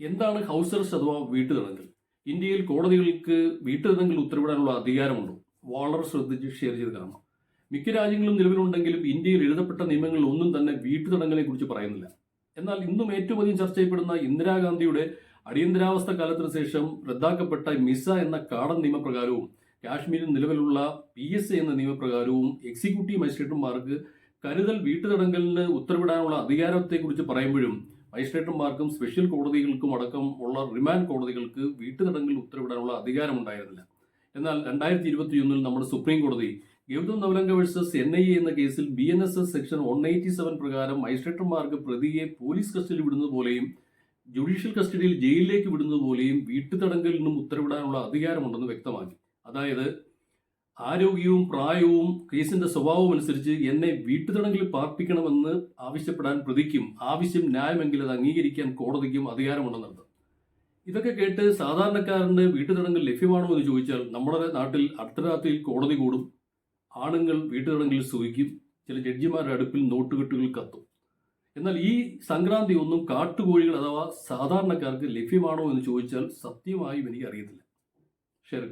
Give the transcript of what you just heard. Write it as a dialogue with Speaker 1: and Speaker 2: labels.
Speaker 1: എന്താണ് house arrest അഥവാ വീട്ടു തടങ്കൽ ഇന്ത്യയിൽ കോടതികൾക്ക് വീട്ടു തടങ്കൽ ഉത്തരവിടാനുള്ള അധികാരമുണ്ടോ? വളരെ ശ്രദ്ധിച്ച് ഷെയർ ചെയ്ത് കാണണം മിക്ക രാജ്യങ്ങളും നിലവിലുണ്ടെങ്കിലും ഇന്ത്യയിൽ എഴുതപ്പെട്ട നിയമങ്ങളിൽ ഒന്നും തന്നെ വീട്ടു തടങ്കലിനെ കുറിച്ച് പറയുന്നില്ല. എന്നാൽ ഇന്നും ഏറ്റവും അധികം ചർച്ച ചെയ്യപ്പെടുന്ന ഇന്ദിരാഗാന്ധിയുടെ അടിയന്തരാവസ്ഥ കാലത്തിന് ശേഷം റദ്ദാക്കപ്പെട്ട മിസ എന്ന കാടൻ നിയമപ്രകാരവും കാശ്മീരിൽ നിലവിലുള്ള പി എസ് എ എന്ന നിയമപ്രകാരവും എക്സിക്യൂട്ടീവ് മജിസ്ട്രേറ്റുമാർക്ക് കരുതൽ വീട്ടുതടങ്കലിന് ഉത്തരവിടാനുള്ള അധികാരത്തെക്കുറിച്ച് പറയുമ്പോഴും മജിസ്ട്രേറ്റർമാർക്കും സ്പെഷ്യൽ കോടതികൾക്കും അടക്കം ഉള്ള റിമാൻഡ് കോടതികൾക്ക് വീട്ടുതടങ്കിൽ ഉത്തരവിടാനുള്ള അധികാരമുണ്ടായിരുന്നില്ല. എന്നാൽ രണ്ടായിരത്തി ഇരുപത്തിയൊന്നിൽ നമ്മുടെ സുപ്രീം കോടതി Gautam Navlakha versus N I A എന്ന കേസിൽ B N S S section one eighty seven പ്രകാരം മജിസ്ട്രേറ്റുമാർക്ക് പ്രതിയെ പോലീസ് കസ്റ്റഡിയിൽ വിടുന്നത് പോലെയും ജുഡീഷ്യൽ കസ്റ്റഡിയിൽ ജയിലിലേക്ക് വിടുന്നത് പോലെയും വീട്ടുതടങ്കലിനും ഉത്തരവിടാനുള്ള അധികാരമുണ്ടെന്ന് വ്യക്തമാക്കി. അതായത് ആരോഗ്യവും പ്രായവും കേസിന്റെ സ്വഭാവവും അനുസരിച്ച് എന്നെ വീട്ടുതടങ്കിൽ പാർപ്പിക്കണമെന്ന് ആവശ്യപ്പെടാൻ പ്രതിക്കും ആവശ്യം ന്യായമെങ്കിൽ അത് അംഗീകരിക്കാൻ കോടതിക്കും അധികാരമുണ്ടെന്നർത്ഥം ഇതൊക്കെ കേട്ട് സാധാരണക്കാരന് വീട്ടുതടങ്കൽ ലഭ്യമാണോ എന്ന് ചോദിച്ചാൽ നമ്മുടെ നാട്ടിൽ അർദ്ധരാത്രിയിൽ കോടതി കൂടും. ആണുങ്ങൾ വീട്ടുതടങ്കിൽ സുഖിക്കും ചില ജഡ്ജിമാരുടെ അടുപ്പിൽ നോട്ടുകെട്ടുകൾ കത്തും. എന്നാൽ ഈ സംക്രാന്തി ഒന്നും കാട്ടുകോഴികൾ അഥവാ സാധാരണക്കാർക്ക് ലഭ്യമാണോ എന്ന് ചോദിച്ചാൽ സത്യമായും എനിക്ക് അറിയത്തില്ല ഷെയർ